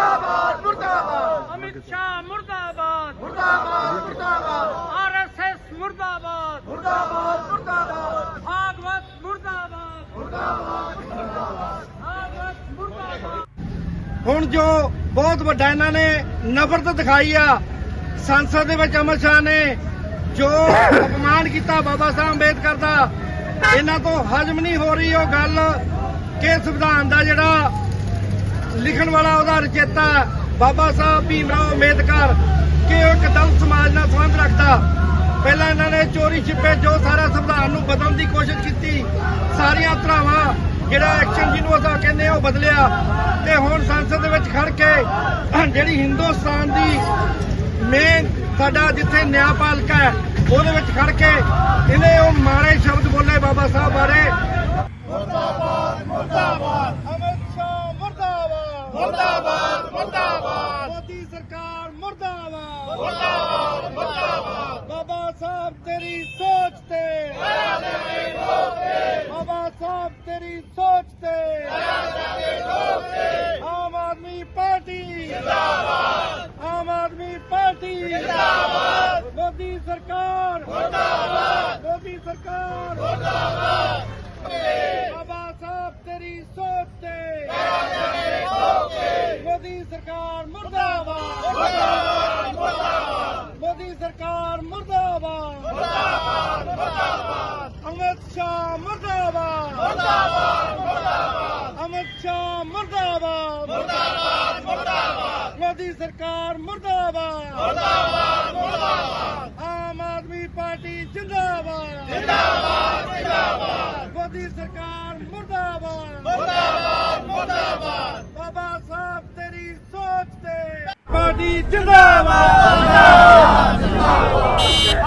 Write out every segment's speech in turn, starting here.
ਮੁਰਦਾਬਾਦ ਮੁਰਦਾਬਾਦ। ਮੁਰਦਾਬਾਦ ਅਮਿਤ ਸ਼ਾਹ ਮੁਰਦਾਬਾਦ। ਮੁਰਦਾਬਾਦ ਮੁਰਦਾਬਾਦ। ਆਰਐਸਐਸ ਮੁਰਦਾਬਾਦ। ਮੁਰਦਾਬਾਦ ਮੁਰਦਾਬਾਦ। ਭਾਗਵਤ ਮੁਰਦਾਬਾਦ। ਭਾਗਵਤ ਮੁਰਦਾਬਾਦ। ਹੁਣ ਜੋ ਬਹੁਤ ਵੱਡਾ ਇਹਨਾਂ ਨੇ ਨਫ਼ਰਤ ਦਿਖਾਈ ਆ ਸੰਸਦ ਦੇ ਵਿੱਚ ਅਮਰ ਸ਼ਾਹ ਨੇ ਜੋ ਅਪਮਾਨ ਕੀਤਾ ਬਾਬਾ ਸਾਹਿਬ ਅੰਬੇਦਕਰ ਦਾ ਇਹਨਾਂ ਤੋਂ ਹਜਮ ਨਹੀਂ ਹੋ ਰਹੀ ਉਹ ਗੱਲ ਕਿ ਸੰਵਿਧਾਨ ਦਾ ਜਿਹੜਾ ਲਿਖਣ ਵਾਲਾ ਉਹਦਾ ਰਚੇਤਾ ਬਾਬਾ ਸਾਹਿਬ ਭੀਮ ਰਾਓ ਅੰਬੇਦਕਰ ਕਿ ਉਹ ਇੱਕ ਦਲਿਤ ਸਮਾਜ ਨਾਲ ਸੰਬੰਧ ਰੱਖਦਾ? ਪਹਿਲਾਂ ਇਹਨਾਂ ਨੇ ਚੋਰੀ ਛਿਪੇ, ਜੋ ਸਾਰਾ ਸੰਵਿਧਾਨ ਨੂੰ ਬਦਲਣ ਦੀ ਕੋਸ਼ਿਸ਼ ਕੀਤੀ, ਸਾਰੀਆਂ ਧਰਾਵਾਂ ਜਿਹੜਾ ਐਕਸ਼ਨ ਜਿਹਨੂੰ ਅਸੀਂ ਕਹਿੰਦੇ ਆ ਉਹ ਬਦਲਿਆ ਤੇ ਹੁਣ ਸੰਸਦ ਦੇ ਵਿੱਚ ਖੜ ਕੇ ਜਿਹੜੀ ਹਿੰਦੁਸਤਾਨ ਦੀ ਮੇਨ ਸਾਡਾ ਜਿੱਥੇ ਨਿਆਂਪਾਲਕਾ ਹੈ, ਉਹਦੇ ਵਿੱਚ ਖੜ ਕੇ ਇਹਨੇ ਉਹ ਮਾੜੇ ਸ਼ਬਦ ਬੋਲੇ ਬਾਬਾ ਸਾਹਿਬ ਬਾਰੇ। ਮੁਰਦਾਬਾਦ ਅਮਿਤ ਸ਼ਾਹ ਮੁਰਦਾਬਾਦ ਮੁਰਦਾਬਾਦ। ਮੋਦੀ ਸਰਕਾਰ ਮੁਰਦਾਬਾਦ। ਮੁਰਦਾਬਾਦ ਮੁਰਦਾਬਾਦ। ਬਾਬਾ ਸਾਹਿਬ ਤੇਰੀ ਸੋਚ ਤੇ। ਬਾਬਾ ਸਾਹਿਬ ਤੇਰੀ ਸੋਚ ਤੇ। ਆਮ ਆਦਮੀ ਪਾਰਟੀ। ਜਿੰਦਾਬਾਦ। ਆਮ ਆਦਮੀ ਪਾਰਟੀ। ਜਿੰਦਾਬਾਦ। ਮੋਦੀ ਸਰਕਾਰ। ਮੁਰਦਾਬਾਦ। ਮੋਦੀ ਸਰਕਾਰ। ਮੁਰਦਾਬਾਦ ਬਾਬਾ ਸਾਹਿਬ ਤੇਰੀ ਸੋਚ ਤੇ ਮੋਦੀ ਸਰਕਾਰ ਮੁਰਦਾਬਾਦ ਮੁਰਦਾਬਾਦ ਮੁਰਦਾਬਾਦ ਮੋਦੀ ਸਰਕਾਰ ਮੁਰਦਾਬਾਦ ਮੁਰਦਾਬਾਦ ਮੁਰਦਾਬਾਦ ਅਮਿਤ ਸ਼ਾਹ ਮੁਰਦਾਬਾਦ ਮੁਰਦਾਬਾਦ ਮੁਰਦਾਬਾਦ ਅਮਿਤ ਸ਼ਾਹ ਮੁਰਦਾਬਾਦ। ਮੁਰਦਾਬਾਦ ਮੁਰਦਾਬਾਦ। ਮੋਦੀ ਸਰਕਾਰ ਮੁਰਦਾਬਾਦ। ਮੁਰਦਾਬਾਦ ਮੁਰਦਾਬਾਦ। ਆਮ ਆਦਮੀ ਪਾਰਟੀ ਜਿੰਦਾਬਾਦ। ਜਿੰਦਾਬਾਦ ਜਿੰਦਾਬਾਦ। ਮੋਦੀ ਸਰਕਾਰ ਮੁਰਦਾਬਾਦ। ਮੁਰਦਾਬਾਦ ਮੁਰਦਾਬਾਦ। ਬਾਬਾ ਸਾਹਿਬ ਤੇਰੀ ਸੋਚ ਤੇ। ਪਾਰਟੀ ਜਿੰਦਾਬਾਦ। ਆਮ ਆਦਮੀ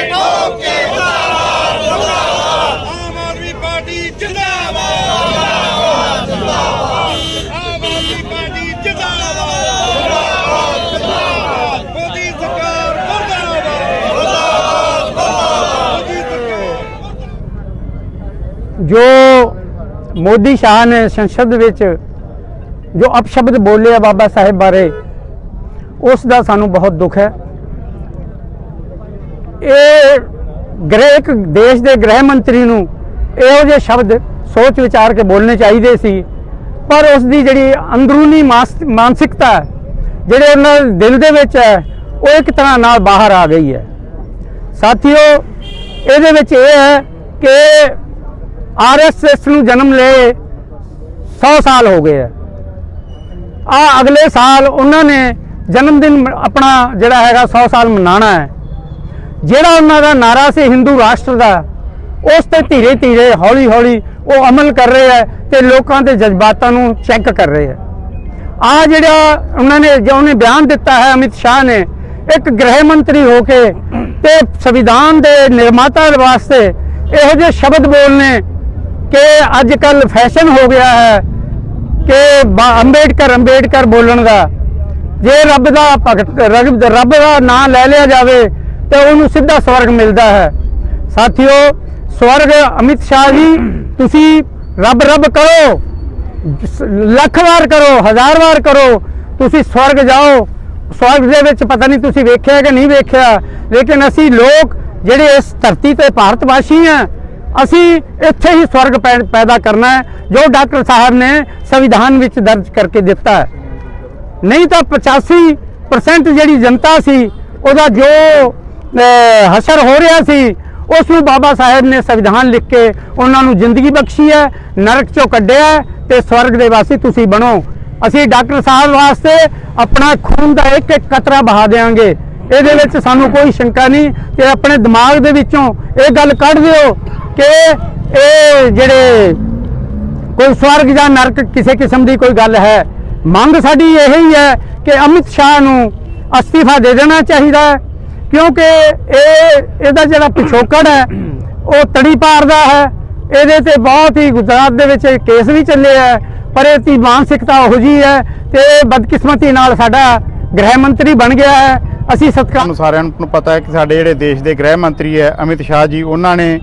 ਕਰਾਂਗੇ ਠੋਕ ਕੇ ਆਮ ਆਦਮੀ ਪਾਰਟੀ ਜਿੰਦਾਬਾਦ ਆਮ ਆਦਮੀ ਪਾਰਟੀ ਜਿੰਦਾਬਾਦ ਮੋਦੀ ਸਰਕਾਰ ਮੁਰਦਾਬਾਦ ਮੋਦੀ ਸਰਕਾਰ ਜੋ ਮੋਦੀ ਸ਼ਾਹ ਨੇ ਸੰਸਦ ਵਿੱਚ ਜੋ ਅਪਸ਼ਬਦ ਬੋਲੇ ਆ ਬਾਬਾ ਸਾਹਿਬ ਬਾਰੇ, ਉਸ ਦਾ ਸਾਨੂੰ ਬਹੁਤ ਦੁੱਖ ਹੈ। ਇਹ ਗ੍ਰਹਿ, ਇੱਕ ਦੇਸ਼ ਦੇ ਗ੍ਰਹਿ ਮੰਤਰੀ ਨੂੰ ਇਹੋ ਜਿਹੇ ਸ਼ਬਦ ਸੋਚ ਵਿਚਾਰ ਕੇ ਬੋਲਣੇ ਚਾਹੀਦੇ ਸੀ। ਪਰ ਉਸ ਦੀ ਜਿਹੜੀ ਅੰਦਰੂਨੀ ਮਾਸ- ਮਾਨਸਿਕਤਾ ਜਿਹੜੇ ਉਹਨਾਂ ਦਿਲ ਦੇ ਵਿੱਚ ਹੈ, ਉਹ ਇੱਕ ਤਰ੍ਹਾਂ ਨਾਲ ਬਾਹਰ ਆ ਗਈ ਹੈ। ਸਾਥੀਓ, ਇਹਦੇ ਵਿੱਚ ਇਹ ਹੈ ਕਿ ਆਰਐਸਐਸ ਨੂੰ ਜਨਮ ਲਏ 100 ਸਾਲ ਹੋ ਗਏ ਹੈ। ਆ ਅਗਲੇ ਸਾਲ ਉਹਨਾਂ ਨੇ ਜਨਮ ਦਿਨ ਆਪਣਾ ਜਿਹੜਾ ਹੈਗਾ 100 ਸਾਲ ਮਨਾਣਾ ਹੈ। ਜਿਹੜਾ ਉਹਨਾਂ ਦਾ ਨਾਰਾ ਸੀ ਹਿੰਦੂ ਰਾਸ਼ਟਰ ਦਾ, ਉਸ ਤੇ ਧੀਰੇ ਧੀਰੇ, ਹੌਲੀ ਹੌਲੀ ਉਹ ਅਮਲ ਕਰ ਰਹੇ ਹੈ ਤੇ ਲੋਕਾਂ ਦੇ ਜਜ਼ਬਾਤਾਂ ਨੂੰ ਚੈੱਕ ਕਰ ਰਹੇ ਹੈ ਆ ਜਿਹੜਾ ਉਹਨਾਂ ਨੇ, ਜੋ ਉਹਨੇ ਬਿਆਨ ਦਿੱਤਾ ਹੈ, ਅਮਿਤ ਸ਼ਾਹ ਨੇ, ਇੱਕ ਗ੍ਰਹਿ ਮੰਤਰੀ ਹੋ ਕੇ ਤੇ ਸੰਵਿਧਾਨ ਦੇ ਨਿਰਮਾਤਾ ਵਾਸਤੇ ਇਹੋ ਜਿਹੇ ਸ਼ਬਦ ਬੋਲਨੇ ਕਿ ਅੱਜ ਕੱਲ ਫੈਸ਼ਨ ਹੋ ਗਿਆ ਹੈ ਕਿ ਬਾ- ਅੰਬੇਡਕਰ ਅੰਬੇਡਕਰ ਬੋਲਣ ਦਾ। ਜੇ ਰੱਬ ਦਾ ਭਗਤ, ਰੱਬ ਰੱਬ ਦਾ ਨਾਂ ਲੈ ਲਿਆ ਜਾਵੇ ਤੇ ਉਹਨੂੰ ਸਿੱਧਾ ਸਵਰਗ ਮਿਲਦਾ ਹੈ। ਸਾਥੀਓ, ਸਵਰਗ ਅਮਿਤ ਸ਼ਾਹ ਜੀ, ਤੁਸੀਂ ਰੱਬ ਰੱਬ ਕਰੋ, ਲੱਖ ਵਾਰ ਕਰੋ, ਹਜ਼ਾਰ ਵਾਰ ਕਰੋ, ਤੁਸੀਂ ਸਵਰਗ ਜਾਓ। ਸਵਰਗ ਦੇ ਵਿੱਚ ਪਤਾ ਨਹੀਂ ਤੁਸੀਂ ਵੇਖਿਆ ਕਿ ਨਹੀਂ ਵੇਖਿਆ, ਲੇਕਿਨ ਅਸੀਂ ਲੋਕ ਜਿਹੜੇ ਇਸ ਧਰਤੀ ਤੇ ਭਾਰਤ ਵਾਸੀ ਆ ਅਸੀਂ ਇੱਥੇ ਹੀ ਸਵਰਗ ਪੈ- ਪੈਦਾ ਕਰਨਾ ਹੈ, ਜੋ ਡਾਕਟਰ ਸਾਹਿਬ ਨੇ ਸੰਵਿਧਾਨ ਵਿੱਚ ਦਰਜ ਕਰਕੇ ਦਿੱਤਾ ਹੈ। ਨਹੀਂ ਤਾਂ 85% ਜਿਹੜੀ ਜਨਤਾ ਸੀ, ਉਹਦਾ ਜੋ ਹਸ਼ਰ ਹੋ ਰਿਹਾ ਸੀ। ਉਸ ਨੂੰ ਬਾਬਾ ਸਾਹਿਬ ਨੇ ਸੰਵਿਧਾਨ ਲਿਖ ਕੇ ਉਹਨਾਂ ਨੂੰ ਜ਼ਿੰਦਗੀ ਬਖਸ਼ੀ ਹੈ, ਨਰਕ ਚੋਂ ਕੱਢਿਆ ਹੈ ਤੇ ਸਵਰਗ ਦੇ ਵਾਸੀ ਤੁਸੀਂ ਬਣੋ। ਅਸੀਂ ਡਾਕਟਰ ਸਾਹਿਬ ਵਾਸਤੇ ਆਪਣਾ ਖੂਨ ਦਾ ਇੱਕ ਇੱਕ ਕਤਰਾ ਬਹਾ ਦੇਵਾਂਗੇ ਇਹਦੇ ਵਿੱਚ ਸਾਨੂੰ ਕੋਈ ਸ਼ੰਕਾ ਨਹੀਂ ਤੇ ਆਪਣੇ ਦਿਮਾਗ ਦੇ ਵਿੱਚੋਂ ਇਹ ਗੱਲ ਕੱਢ ਦਿਓ ਕਿ ਇਹ ਜਿਹੜੇ ਕੋਈ ਸਵਰਗ ਜਾਂ ਨਰਕ ਕਿਸੇ ਕਿਸਮ ਦੀ ਕੋਈ ਗੱਲ ਹੈ। ਮੰਗ ਸਾਡੀ ਇਹ ਹੀ ਹੈ ਕਿ ਅਮਿਤ ਸ਼ਾਹ ਨੂੰ ਅਸਤੀਫਾ ਦੇ ਦੇਣਾ ਚਾਹੀਦਾ ਹੈ। ਕਿਉਂਕਿ ਇਹ, ਇਹਦਾ ਜਿਹੜਾ ਪਿਛੋਕੜ ਹੈ, ਉਹ ਤੜੀ ਪਾਰ ਦਾ ਹੈ। ਇਹਦੇ ਤੇ ਬਹੁਤ ਹੀ ਗੁਜਰਾਤ ਦੇ ਵਿੱਚ ਕੇਸ ਵੀ ਚੱਲੇ ਹੈ ਪਰ ਇਹ ਦੀ ਮਾਨਸਿਕਤਾ ਉਹੋ ਜੀ ਹੈ ਤੇ ਬਦਕਿਸਮਤੀ ਨਾਲ ਸਾਡਾ ਗ੍ਰਹਿ ਮੰਤਰੀ ਬਣ ਗਿਆ ਹੈ। ਅਸੀਂ ਸਤਿਕਾਰ ਤੁਹਾਨੂੰ ਸਾਰਿਆਂ ਨੂੰ ਪਤਾ ਹੈ ਕਿ ਸਾਡੇ ਜਿਹੜੇ ਦੇਸ਼ ਦੇ ਗ੍ਰਹਿ ਮੰਤਰੀ ਹੈ, ਅਮਿਤ ਸ਼ਾਹ ਜੀ, ਉਹਨਾਂ ਨੇ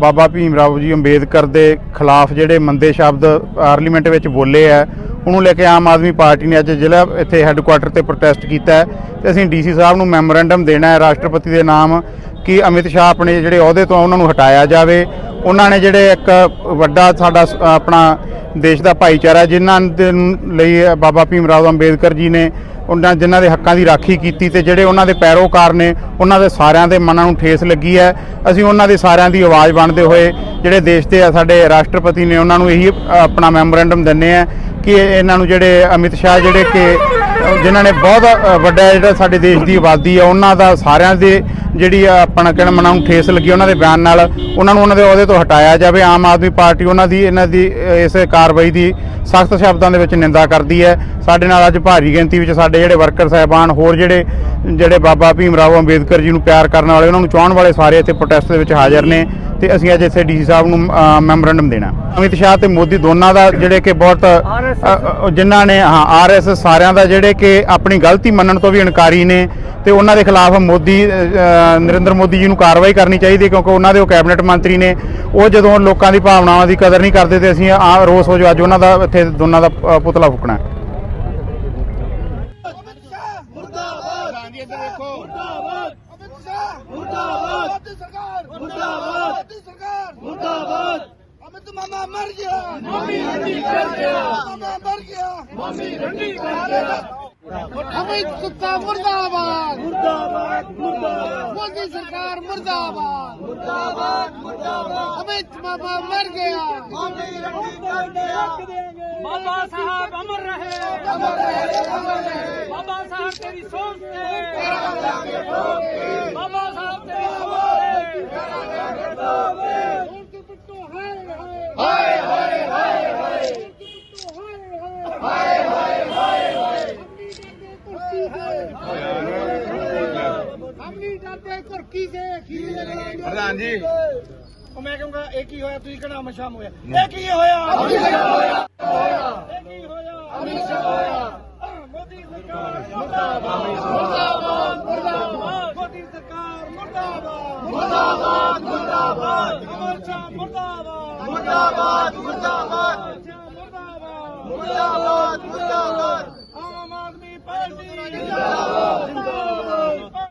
ਬਾਬਾ ਭੀਮ ਰਾਓ ਜੀ ਅੰਬੇਦਕਰ ਦੇ ਖਿਲਾਫ ਜਿਹੜੇ ਮੰਦੇ ਸ਼ਬਦ ਪਾਰਲੀਮੈਂਟ ਵਿੱਚ ਬੋਲੇ ਹੈ ਉਹਨੂੰ ਲੈ ਕੇ ਆਮ ਆਦਮੀ ਪਾਰਟੀ ਨੇ ਅੱਜ ਜ਼ਿਲ੍ਹਾ ਇੱਥੇ ਹੈੱਡਕੁਆਟਰ ਤੇ ਪ੍ਰੋਟੈਸਟ ਕੀਤਾ ਹੈ ਤੇ ਅਸੀਂ ਡੀਸੀ ਸਾਹਿਬ ਨੂੰ ਮੈਮੋਰੈਂਡਮ ਦੇਣਾ ਹੈ, ਰਾਸ਼ਟਰਪਤੀ ਦੇ ਨਾਮ ਕਿ ਅਮਿਤ ਸ਼ਾਹ ਆਪਣੇ ਜਿਹੜੇ ਅਹੁਦੇ ਤੋਂ ਉਹਨਾਂ ਨੂੰ ਹਟਾਇਆ ਜਾਵੇ। ਉਹਨਾਂ ਨੇ ਜਿਹੜੇ ਇੱਕ ਵੱਡਾ ਸਾਡਾ ਆਪਣਾ ਦੇਸ਼ ਦਾ ਭਾਈਚਾਰਾ, ਜਿਨ੍ਹਾਂ ਦੇ ਲਈ ਬਾਬਾ ਭੀਮ ਰਾਓ ਅੰਬੇਦਕਰ ਜੀ ਨੇ ਉਹਨਾਂ ਜਿਨ੍ਹਾਂ ਦੇ ਹੱਕਾਂ ਦੀ ਰਾਖੀ ਕੀਤੀ ਤੇ ਜਿਹੜੇ ਉਹਨਾਂ ਦੇ ਪੈਰੋਕਾਰ ਨੇ, ਉਹਨਾਂ ਦੇ ਸਾਰਿਆਂ ਦੇ ਮਨਾਂ ਨੂੰ ਠੇਸ ਲੱਗੀ ਹੈ। ਅਸੀਂ ਉਹਨਾਂ ਦੇ ਸਾਰਿਆਂ ਦੀ ਆਵਾਜ਼ ਬਣਦੇ ਹੋਏ, ਜਿਹੜੇ ਦੇਸ਼ ਦੇ ਸਾਡੇ ਰਾਸ਼ਟਰਪਤੀ ਨੇ ਉਹਨਾਂ ਨੂੰ ਇਹੀ ਆਪਣਾ ਮੈਮੋਰੈਂਡਮ ਦਿੰਨੇ ਆ ਕਿ ਇਹਨਾਂ ਨੂੰ ਜਿਹੜੇ ਅਮਿਤ ਸ਼ਾਹ ਜਿਹੜੇ ਕਿ, ਜਿਨ੍ਹਾਂ ਨੇ ਬਹੁਤ ਵੱਡਾ ਜਿਹੜਾ ਸਾਡੇ ਦੇਸ਼ ਦੀ ਆਬਾਦੀ ਆ, ਉਹਨਾਂ ਦਾ ਸਾਰਿਆਂ ਦੇ ਜਿਹੜੀ ਆ ਆਪਣਾ ਕਹਿਣਾ ਮਨਾਂ ਨੂੰ ਠੇਸ ਲੱਗੀ ਉਹਨਾਂ ਦੇ ਬਿਆਨ ਨਾਲ, ਉਹਨਾਂ ਨੂੰ ਉਹਨਾਂ ਦੇ ਅਹੁਦੇ ਤੋਂ ਹਟਾਇਆ ਜਾਵੇ। ਆਮ ਆਦਮੀ ਪਾਰਟੀ ਉਹਨਾਂ ਦੀ, ਇਹਨਾਂ ਦੀ ਇਸ ਕਾਰਵਾਈ ਦੀ ਸਖਤ ਸ਼ਬਦਾਂ ਦੇ ਵਿੱਚ ਨਿੰਦਾ ਕਰਦੀ ਹੈ। ਸਾਡੇ ਨਾਲ ਅੱਜ ਭਾਰੀ ਗਿਣਤੀ ਵਿੱਚ ਸਾਡੇ ਜਿਹੜੇ ਵਰਕਰ ਸਾਹਿਬਾਨ, ਹੋਰ ਜਿਹੜੇ ਜਿਹੜੇ ਬਾਬਾ ਭੀਮ ਰਾਓ ਅੰਬੇਦਕਰ ਜੀ ਨੂੰ ਪਿਆਰ ਕਰਨ ਵਾਲੇ, ਉਹਨਾਂ ਨੂੰ ਚਾਹਣ ਵਾਲੇ ਸਾਰੇ ਇੱਥੇ ਪ੍ਰੋਟੈਸਟ ਦੇ ਵਿੱਚ ਹਾਜ਼ਰ ਨੇ ਤੇ ਅਸੀਂ ਅੱਜ ਇੱਥੇ ਡੀਸੀ ਸਾਹਿਬ ਨੂੰ ਮੈਮੋਰੈਂਡਮ ਦੇਣਾ। ਅਮਿਤ ਸ਼ਾਹ ਤੇ ਮੋਦੀ ਦੋਨਾਂ ਦਾ ਜਿਹੜੇ ਕਿ ਬਹੁਤ ਜਿਨ੍ਹਾਂ ਨੇ, ਹਾਂ ਆਰਐਸ ਸਾਰਿਆਂ ਦਾ ਜਿਹੜੇ ਕਿ ਆਪਣੀ ਗਲਤੀ ਮੰਨਣ ਤੋਂ ਵੀ ਇਨਕਾਰੀ ਨੇ ਤੇ ਉਹਨਾਂ ਦੇ ਖਿਲਾਫ ਮੋਦੀ ਨਰਿੰਦਰ ਮੋਦੀ ਜੀ ਨੂੰ ਕਾਰਵਾਈ ਕਰਨੀ ਚਾਹੀਦੀ ਕਿਉਂਕਿ ਉਹਨਾਂ ਦੇ ਉਹ ਕੈਬਨਿਟ ਮੰਤਰੀ ਨੇ। ਉਹ ਜਦੋਂ ਲੋਕਾਂ ਦੀ ਭਾਵਨਾਵਾਂ ਦੀ ਕਦਰ ਨਹੀਂ ਕਰਦੇ ਤੇ ਅਸੀਂ, ਆ, ਰੋਸ ਹੋ ਜੋ ਅੱਜ ਉਹਨਾਂ ਦਾ ਇੱਥੇ ਦੋਨਾਂ ਦਾ ਪੁਤਲਾ ਫੂਕਣਾ ਹੈ ਮੁਰਦਾਬਾਦ ਗਾਂਧੀ ਇੱਧਰ ਦੇਖੋ ਮੁਰਦਾਬਾਦ ਅਮਿਤ ਸ਼ਾਹ ਮੁਰਦਾਬਾਦ ਮੋਦੀ ਸਰਕਾਰ ਮੁਰਦਾਬਾਦ ਮੋਦੀ ਸਰਕਾਰ ਮੁਰਦਾਬਾਦ ਅਮਿਤ ਮਾਮਾ मम्मी रंडी कर गया मर गया मम्मी रंडी कर गया अमित गुप्ता मुर्दाबाद मुर्दाबाद मुर्दाबाद मोदी सरकार मुर्दाबाद मुर्दाबाद मुर्दाबाद अमित बाबा मर गया बाबा साहब अमर रहे अमर रहे अमर रहे बाबा साहब तेरी सोच बाबा हम नहीं डरते कुर्की से प्रधान जी ਉਹ ਮੈਂ ਕਹੂੰਗਾ ਇਹ ਕੀ ਹੋਇਆ? ਤੁਸੀਂ ਕਿਹੜਾ ਮਸ਼ਾਮ ਹੋਇਆ? ਇਹ ਕੀ ਹੋਇਆ? ਹੋਇਆ। ਇਹ ਕੀ ਹੋਇਆ? ਅਮਿਸ਼ਾ ਹੋਇਆ। ਮੋਦੀ ਸਰਕਾਰ ਮੁਰਦਾਬਾਦ। ਮੁਰਦਾਬਾਦ। ਮੁਰਦਾਬਾਦ ਮੋਦੀ ਸਰਕਾਰ ਮੁਰਦਾਬਾਦ। ਮੁਰਦਾਬਾਦ ਮੁਰਦਾਬਾਦ। ਅਮਿਸ਼ਾ ਮੁਰਦਾਬਾਦ। ਮੁਰਦਾਬਾਦ ਮੁਰਦਾਬਾਦ।